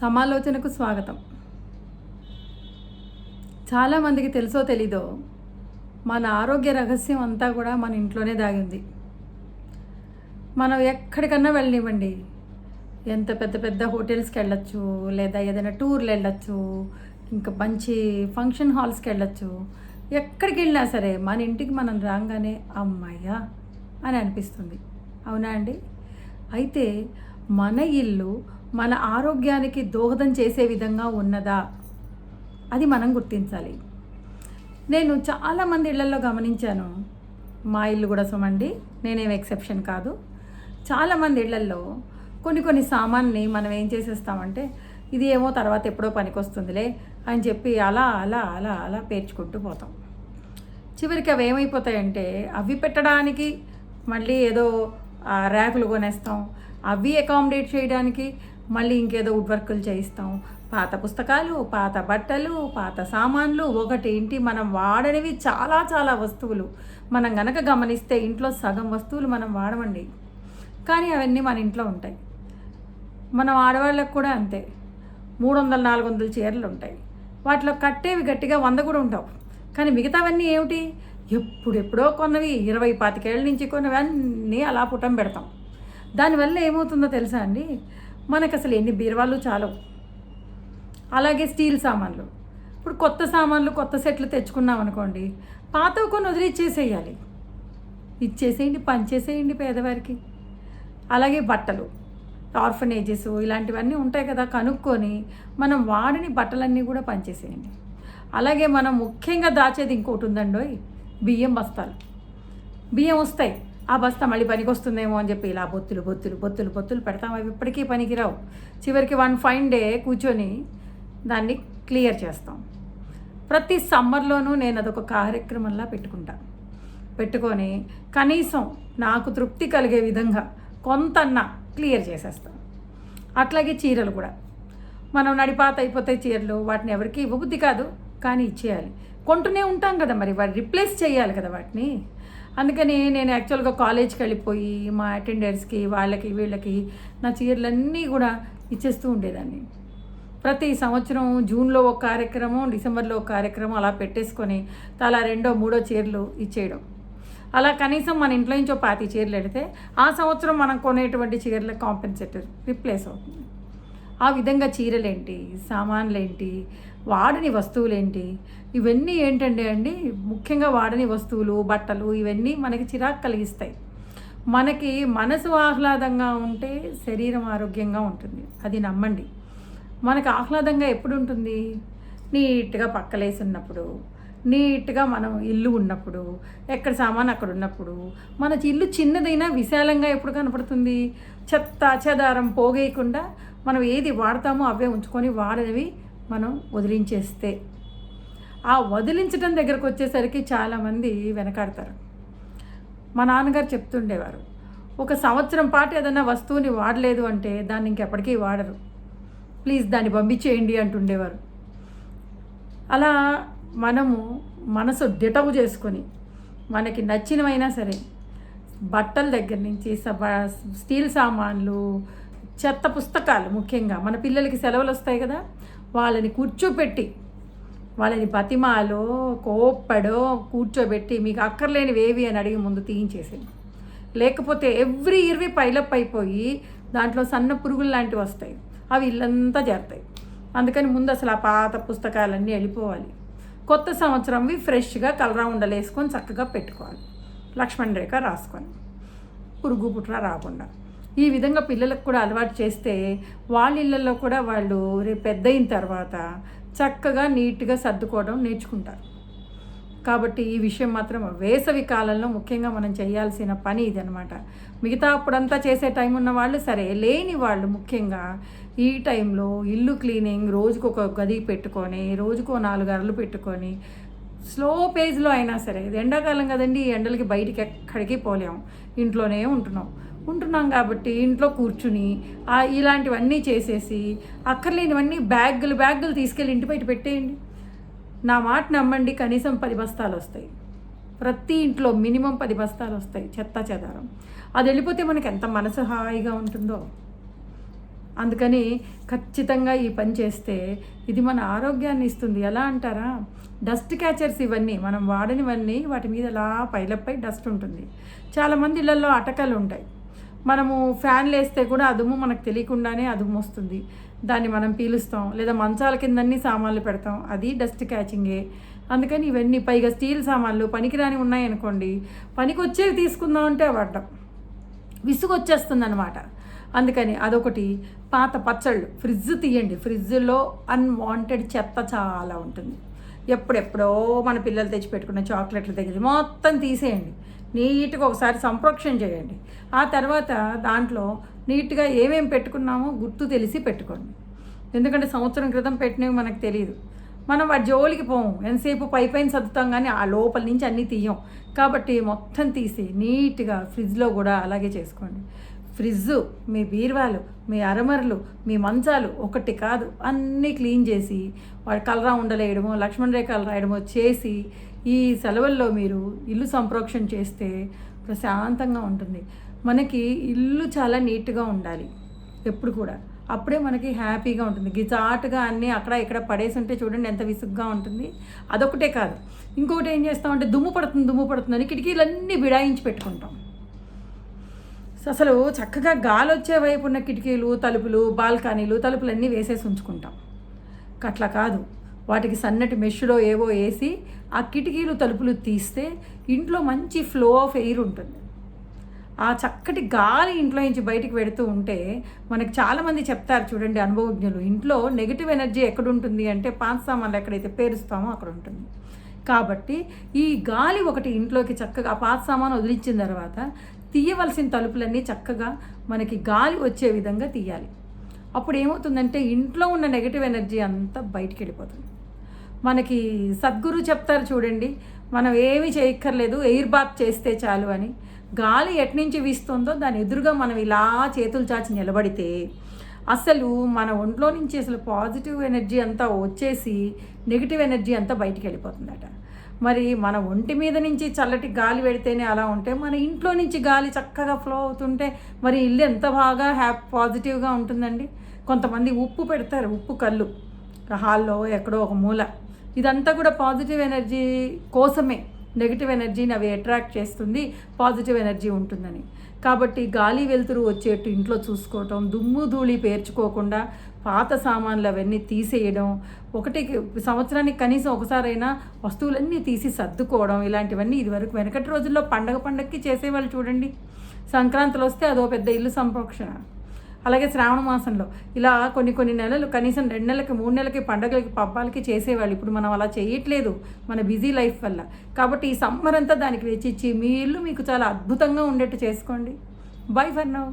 సమాలోచనకు స్వాగతం. చాలామందికి తెలుసో తెలీదో మన ఆరోగ్య రహస్యం అంతా కూడా మన ఇంట్లోనే దాగింది. మనం ఎక్కడికన్నా వెళ్ళనివ్వండి. ఎంత పెద్ద పెద్ద హోటల్స్కి వెళ్ళొచ్చు లేదా ఏదైనా టూర్లు వెళ్ళొచ్చు ఇంకా మంచి ఫంక్షన్ హాల్స్కి వెళ్ళొచ్చు. ఎక్కడికి వెళ్ళినా సరే మన ఇంటికి మనం రాగానే అమ్మాయ్యా అని అనిపిస్తుంది. అవునా అండి? అయితే మన ఇల్లు మన ఆరోగ్యానికి దోహదం చేసే విధంగా ఉన్నదా? అది మనం గుర్తించాలి. నేను చాలామంది ఇళ్ళలో గమనించాను. మా ఇల్లు కూడా సుమండి. నేనేం ఎక్సెప్షన్ కాదు. చాలామంది ఇళ్ళల్లో కొన్ని కొన్ని సామాన్ని మనం ఏం చేసేస్తామంటే ఇది ఏమో తర్వాత ఎప్పుడో పనికొస్తుందిలే అని చెప్పి అలా అలా అలా అలా పేర్చుకుంటూ పోతాం. చివరికి అవి ఏమైపోతాయంటే అవి పెట్టడానికి మళ్ళీ ఏదో ర్యాకులు కొనేస్తాం. అవి అకామిడేట్ చేయడానికి మళ్ళీ ఇంకేదో వుడ్ వర్కులు చేయిస్తాం. పాత పుస్తకాలు పాత బట్టలు పాత సామాన్లు ఒకటి ఇంటి మనం వాడనివి చాలా చాలా వస్తువులు. మనం గనక గమనిస్తే ఇంట్లో సగం వస్తువులు మనం వాడమండి. కానీ అవన్నీ మన ఇంట్లో ఉంటాయి. మనం ఆడవాళ్ళకు కూడా అంతే. మూడు వందల నాలుగు వందల చీరలు ఉంటాయి. వాటిలో కట్టేవి గట్టిగా వంద కూడా ఉంటావు కానీ మిగతావన్నీ ఏమిటి? ఎప్పుడెప్పుడో కొన్నవి ఇరవై పాతికేళ్ళ నుంచి కొన్నవి అన్నీ అలా పుటం పెడతాం. దానివల్ల ఏమవుతుందో తెలుసా అండి? మనకు అసలు ఎన్ని బీరువాళ్ళు చాలవు. అలాగే స్టీల్ సామాన్లు. ఇప్పుడు కొత్త సామాన్లు కొత్త సెట్లు తెచ్చుకున్నాం అనుకోండి పాతవి కొన్ని వదిలిచ్చేసేయాలి ఇచ్చేసేయండి పనిచేసేయండి పేదవారికి. అలాగే బట్టలు ఆర్ఫనేజెస్ ఇలాంటివన్నీ ఉంటాయి కదా కనుక్కొని మనం వాడని బట్టలన్నీ కూడా పనిచేసేయండి అలాగే మనం ముఖ్యంగా దాచేది ఇంకోటి ఉందండోయ్ బియ్యం బస్తాలు. బియ్యం వస్తాయి. ఆ బస్తా మళ్ళీ పనికి వస్తుందేమో అని చెప్పి ఇలా బొత్తులు బొత్తులు బొత్తులు బొత్తులు పెడతాం. అవి ఇప్పటికీ పనికిరావు. చివరికి వన్ ఫైన్ డే కూర్చొని దాన్ని క్లియర్ చేస్తాం. ప్రతి సమ్మర్లోనూ నేను అదొక కార్యక్రమంలా పెట్టుకుంటా. పెట్టుకొని కనీసం నాకు తృప్తి కలిగే విధంగా కొంతన్నా క్లియర్ చేసేస్తాం. అట్లాగే చీరలు కూడా. మనం నడిపాత అయిపోతే చీరలు వాటిని ఎవరికి ఇవ్వబుద్ధి కాదు కానీ ఇచ్చేయాలి. కొంటూనే ఉంటాం కదా మరి వాటి రిప్లేస్ చేయాలి కదా వాటిని. అందుకని నేను యాక్చువల్గా కాలేజ్కి వెళ్ళిపోయి మా అటెండర్స్కి వాళ్ళకి వీళ్ళకి నా చీరలన్నీ కూడా ఇచ్చేస్తూ ఉండేదాన్ని. ప్రతి సంవత్సరం జూన్లో ఒక కార్యక్రమం డిసెంబర్లో ఒక కార్యక్రమం అలా పెట్టేసుకొని తలా రెండో మూడో చీరలు ఇచ్చేయడం. అలా కనీసం మన ఇంట్లో నుంచో పాతి చీరలు పెడితే ఆ సంవత్సరం మనం కొనేటువంటి చీరల కాంపెన్సేటర్ రిప్లేస్ అవుతుంది. ఆ విధంగా చీరలేంటి సామాన్లేంటి వాడని వస్తువులేంటి? ఇవన్నీ ఏంటంటే అండి ముఖ్యంగా వాడని వస్తువులు బట్టలు ఇవన్నీ మనకి చిరాకు కలిగిస్తాయి. మనకి మనసు ఆహ్లాదంగా ఉంటే శరీరం ఆరోగ్యంగా ఉంటుంది. అది నమ్మండి. మనకు ఆహ్లాదంగా ఎప్పుడు ఉంటుంది నీట్గా పక్కలేసి ఉన్నప్పుడు నీట్గా మనం ఇల్లు ఉన్నప్పుడు ఎక్కడ సామాన్ అక్కడ ఉన్నప్పుడు మన ఇల్లు చిన్నదైనా విశాలంగా ఎప్పుడు కనపడుతుంది? చెత్త చెదారం పోగేయకుండా మనం ఏది వాడతామో అవే ఉంచుకొని వాడనివి మనం వదిలించేస్తే. ఆ వదిలించడం దగ్గరకు వచ్చేసరికి చాలామంది వెనకాడతారు. మా నాన్నగారు చెప్తుండేవారు ఒక సంవత్సరం పాటు ఏదైనా వస్తువుని వాడలేదు అంటే దాన్ని ఇంకెప్పటికీ వాడరు. ప్లీజ్ దాన్ని పంపించేయండి అంటుండేవారు. అలా మనము మనసు డిటవు చేసుకొని మనకి నచ్చినవైనా సరే బట్టల దగ్గర నుంచి సబ- స్టీల్ సామాన్లు చెత్త పుస్తకాలు ముఖ్యంగా మన పిల్లలకి సెలవులు వస్తాయి కదా. వాళ్ళని కూర్చోపెట్టి వాళ్ళని బతిమాలో కోప్పడో కూర్చోబెట్టి మీకు అక్కర్లేనివేవి అని అడిగి ముందు తీయించేసేది లేకపోతే ఎవ్రీ ఇయర్వి పైలప్ అయిపోయి దాంట్లో సన్న పురుగులు లాంటివి వస్తాయి. అవి ఇల్లంతా చేరుతాయి అందుకని ముందు అసలు ఆ పాత పుస్తకాలన్నీ వెళ్ళిపోవాలి. కొత్త సంవత్సరంవి ఫ్రెష్గా కలరా ఉండలేసుకొని చక్కగా పెట్టుకోవాలి. లక్ష్మణ్ రేఖ రాసుకొని పురుగు పుట్ర రాకుండా. ఈ విధంగా పిల్లలకు కూడా అలవాటు చేస్తే వాళ్ళ ఇళ్ళల్లో కూడా వాళ్ళు రేపు పెద్ద అయిన తర్వాత చక్కగా నీట్గా సర్దుకోవడం నేర్చుకుంటారు. కాబట్టి ఈ విషయం మాత్రం వేసవి కాలంలో ముఖ్యంగా మనం చేయాల్సిన పని ఇదనమాట మిగతా అప్పుడంతా చేసే టైం ఉన్న వాళ్ళు సరే లేని వాళ్ళు ముఖ్యంగా ఈ టైంలో ఇల్లు క్లీనింగ్ రోజుకు ఒక గది పెట్టుకొని రోజుకు నాలుగు అరలు పెట్టుకొని స్లో పేజ్లో అయినా సరే ఇది ఎండాకాలం కదండి ఈ ఎండలకి బయటికి ఎక్కడికి పోలేము ఇంట్లోనే ఉంటున్నాం. ఉంటున్నాం కాబట్టి ఇంట్లో కూర్చుని ఇలాంటివన్నీ చేసేసి అక్కర్లేనివన్నీ బ్యాగులు బ్యాగులు తీసుకెళ్ళి ఇంటి బయట పెట్టేయండి. నా మాట నమ్మండి కనీసం పది బస్తాలు వస్తాయి. ప్రతి ఇంట్లో మినిమం పది బస్తాలు వస్తాయి చెత్త చెదారం. అది వెళ్ళిపోతే మనకి ఎంత మనసు హాయిగా ఉంటుందో. అందుకని ఖచ్చితంగా ఈ పని చేస్తే ఇది మన ఆరోగ్యాన్ని ఇస్తుంది. ఎలా అంటారా? డస్ట్ క్యాచర్స్ ఇవన్నీ మనం వాడనివన్నీ వాటి మీద అలా పైలపై డస్ట్ ఉంటుంది. చాలామంది ఇళ్ళల్లో అటకలు ఉంటాయి. మనము ఫ్యాన్లు వేస్తే కూడా అదుము మనకు తెలియకుండానే అదుము వస్తుంది. దాన్ని మనం పీలుస్తాం. లేదా మంచాల కిందన్నీ సామాన్లు పెడతాం. అది డస్ట్ క్యాచింగే. అందుకని ఇవన్నీ పైగా స్టీల్ సామాన్లు పనికిరాని ఉన్నాయనుకోండి పనికి వచ్చేవి తీసుకుందాం అంటే పడ్డం విసుగు వచ్చేస్తుంది అనమాట అందుకని అదొకటి. పాత పచ్చళ్ళు. ఫ్రిడ్జ్ తీయండి. ఫ్రిడ్జ్లో అన్వాంటెడ్ చెత్త చాలా ఉంటుంది. ఎప్పుడెప్పుడో మన పిల్లలు తెచ్చి పెట్టుకున్న చాక్లెట్లు దగ్గర మొత్తం తీసేయండి. నీట్గా ఒకసారి సంప్రోక్షణ చేయండి. ఆ తర్వాత దాంట్లో నీట్గా ఏమేమి పెట్టుకున్నామో గుర్తు తెలిసి పెట్టుకోండి. ఎందుకంటే సంవత్సరం క్రితం పెట్టినవి మనకు తెలియదు మనం వాటి జోలికి పోము. ఎంతసేపు పై పైన సర్దుతాం కానీ ఆ లోపల నుంచి అన్నీ తీయం. కాబట్టి మొత్తం తీసి నీట్గా ఫ్రిడ్జ్లో కూడా అలాగే చేసుకోండి. ఫ్రిడ్జ్ మీ బీర్వాలు మీ అరమరలు మీ మంచాలు ఒకటి కాదు. అన్నీ క్లీన్ చేసి వాడి కలరా ఉండలేయడమో లక్ష్మణ్ రేఖలు రాయడము చేసి ఈ సెలవుల్లో మీరు ఇల్లు సంప్రోక్షణ చేస్తే ప్రశాంతంగా ఉంటుంది. మనకి ఇల్లు చాలా నీట్గా ఉండాలి ఎప్పుడు కూడా. అప్పుడే మనకి హ్యాపీగా ఉంటుంది. గిజాటుగా అన్నీ అక్కడ ఇక్కడ పడేసి ఉంటే చూడండి ఎంత విసుగ్గా ఉంటుంది. అదొకటే కాదు. ఇంకొకటి ఏం చేస్తామంటే దుమ్ము పడుతుంది దుమ్ము పడుతుందని కిటికీలన్నీ బిడాయించి పెట్టుకుంటాం. అసలు చక్కగా గాలి వచ్చే వైపు ఉన్న కిటికీలు తలుపులు బాల్కనీలు తలుపులన్నీ వేసేసి ఉంచుకుంటాం. అట్లా కాదు. వాటికి సన్నటి మెష్లో ఏవో వేసి ఆ కిటికీలు తలుపులు తీస్తే ఇంట్లో మంచి ఫ్లో ఆఫ్ ఎయిర్ ఉంటుంది. ఆ చక్కటి గాలి ఇంట్లో నుంచి బయటికి పెడుతూ ఉంటే మనకు చాలామంది చెప్తారు చూడండి అనుభవజ్ఞులు ఇంట్లో నెగిటివ్ ఎనర్జీ ఎక్కడ ఉంటుంది అంటే పాన్ సామాన్లు ఎక్కడైతే పేరుస్తామో అక్కడ ఉంటుంది. కాబట్టి ఈ గాలి ఒకటి ఇంట్లోకి చక్కగా ఆ పాత సామాను వదిలించిన తర్వాత తీయవలసిన తలుపులన్నీ చక్కగా మనకి గాలి వచ్చే విధంగా తీయాలి. అప్పుడు ఏమవుతుందంటే ఇంట్లో ఉన్న నెగిటివ్ ఎనర్జీ అంతా బయటికి వెళ్ళిపోతుంది. మనకి సద్గురు చెప్తారు చూడండి మనం ఏమీ చేయక్కర్లేదు ఎయిర్ బాత్ చేస్తే చాలు అని. గాలి ఎట్నుంచి వీస్తుందో దాని ఎదురుగా మనం ఇలా చేతులు చాచి నిలబడితే అసలు మన ఒంట్లో నుంచి అసలు పాజిటివ్ ఎనర్జీ అంతా వచ్చేసి నెగిటివ్ ఎనర్జీ అంతా బయటికి వెళ్ళిపోతుందట. మరి మన ఒంటి మీద నుంచి చల్లటి గాలి పెడితేనే అలా ఉంటే మన ఇంట్లో నుంచి గాలి చక్కగా ఫ్లో అవుతుంటే మరి ఇల్లు ఎంత బాగా హ్యాప్ పాజిటివ్గా ఉంటుందండి? కొంతమంది ఉప్పు పెడతారు ఉప్పు కళ్ళు. హాల్లో ఎక్కడో ఒక మూల. ఇదంతా కూడా పాజిటివ్ ఎనర్జీ కోసమే. నెగిటివ్ ఎనర్జీని అవి అట్రాక్ట్ చేస్తుంది పాజిటివ్ ఎనర్జీ ఉంటుందని. కాబట్టి గాలి వెలుతురు వచ్చేట్టు ఇంట్లో చూసుకోవటం దుమ్ము ధూళి పేర్చుకోకుండా పాత సామాన్లు అవన్నీ తీసేయడం ఒకటి సంవత్సరానికి కనీసం ఒకసారైనా వస్తువులన్నీ తీసి సర్దుకోవడం ఇలాంటివన్నీ ఇదివరకు వెనకటి రోజుల్లో పండగ పండగకి చేసేవాళ్ళు చూడండి. సంక్రాంతిలో వస్తే అదో పెద్ద ఇల్లు సంరక్షణ. అలాగే శ్రావణ మాసంలో ఇలా కొన్ని కొన్ని నెలలు కనీసం రెండు నెలలకి మూడు నెలలకి పండగలకి పబ్బాలకి చేసేవాళ్ళు. ఇప్పుడు మనం అలా చేయట్లేదు మన బిజీ లైఫ్ వల్ల. కాబట్టి ఈ సమ్మర్ అంతా దానికి వెచ్చిచ్చి మీ ఇల్లు మీకు చాలా అద్భుతంగా ఉండేట్టు చేసుకోండి. Bye for now.